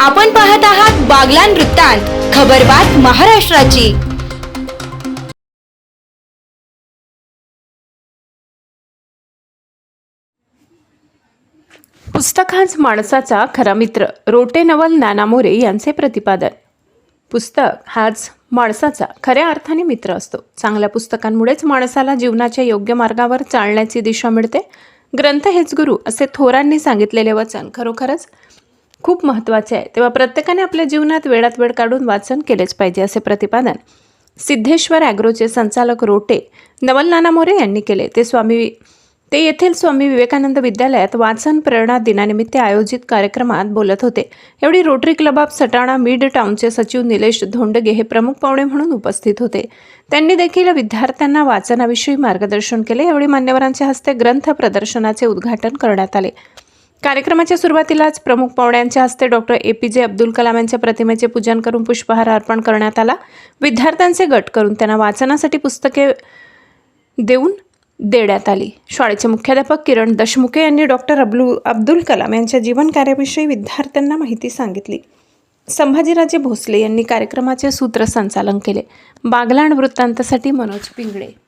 आपण पाहत आहात बागलान वृत्तांत खबरबात महाराष्ट्राची. पुस्तक हाच माणसाचा खरा मित्र रोटे नवल नाना मोरे यांचे प्रतिपादन. पुस्तक हाच माणसाचा खऱ्या अर्थाने मित्र असतो. चांगल्या पुस्तकांमुळेच माणसाला जीवनाच्या योग्य मार्गावर चालण्याची दिशा मिळते. ग्रंथ हेच गुरु असे थोरांनी सांगितलेले वचन. खरोखरच खूप महत्त्वाचे आहे. तेव्हा प्रत्येकाने आपल्या जीवनात वेळात वेळ काढून वाचन केलेच पाहिजे असे प्रतिपादन सिद्धेश्वर ॲग्रोचे संचालक रोटे नवल नाना मोरे यांनी केले. ते स्वामी ते येथील स्वामी विवेकानंद विद्यालयात वाचन प्रेरणा दिनानिमित्त आयोजित कार्यक्रमात बोलत होते. एवढी Rotary club of Satana mid टाउनचे सचिव निलेश धोंडगे हे प्रमुख पाहुणे म्हणून उपस्थित होते. त्यांनी देखील विद्यार्थ्यांना वाचनाविषयी मार्गदर्शन केले. यावेळी मान्यवरांच्या हस्ते ग्रंथ प्रदर्शनाचे उद्घाटन करण्यात आले. कार्यक्रमाच्या सुरुवातीलाच प्रमुख पाहुण्यांच्या हस्ते डॉक्टर ए पी जे अब्दुल कलाम यांच्या प्रतिमेचे पूजन करून पुष्पहार अर्पण करण्यात आला. विद्यार्थ्यांचे गट करून त्यांना वाचनासाठी पुस्तके देऊन देण्यात आली. शाळेचे मुख्याध्यापक किरण दशमुखे यांनी डॉक्टर अब्लू अब्दुल कलाम यांच्या जीवनकार्याविषयी विद्यार्थ्यांना माहिती सांगितली. संभाजीराजे भोसले यांनी कार्यक्रमाचे सूत्रसंचालन केले. बागलाण वृत्तांतासाठी मनोज पिंगळे.